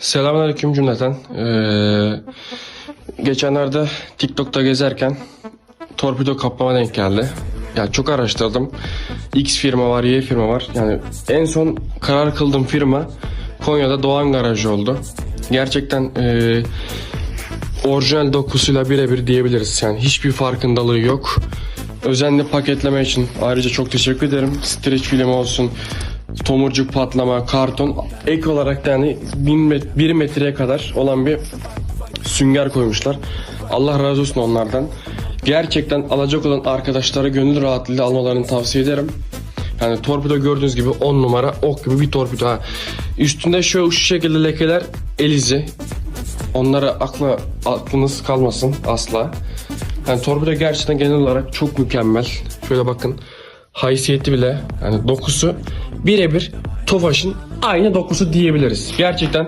Selamünaleyküm cümleten. Ee, geçenlerde TikTok'ta gezerken torpido kaplama denk geldi. Ya çok araştırdım. X firma var, Y firma var. Yani en son karar kıldığım firma Konya'da Doğan Garajı oldu. Gerçekten ee, orijinal dokusuyla birebir diyebiliriz. Yani hiçbir farkındalığı yok. Özenli paketleme için ayrıca çok teşekkür ederim. Streç film olsun, tomurcuk patlama, karton. Ek olarak da yani 1 metreye kadar olan bir sünger koymuşlar. Allah razı olsun onlardan. Gerçekten alacak olan arkadaşlara gönül rahatlığıyla almalarını tavsiye ederim. Yani torpido gördüğünüz gibi 10 numara ok gibi bir torpido. Ha. Üstünde şu, şu şekilde lekeler el izi. Onlara akla aklınız kalmasın asla. Yani torpido gerçekten genel olarak çok mükemmel. Şöyle bakın. Haysiyeti bile yani dokusu birebir Tofaş'ın aynı dokusu diyebiliriz. Gerçekten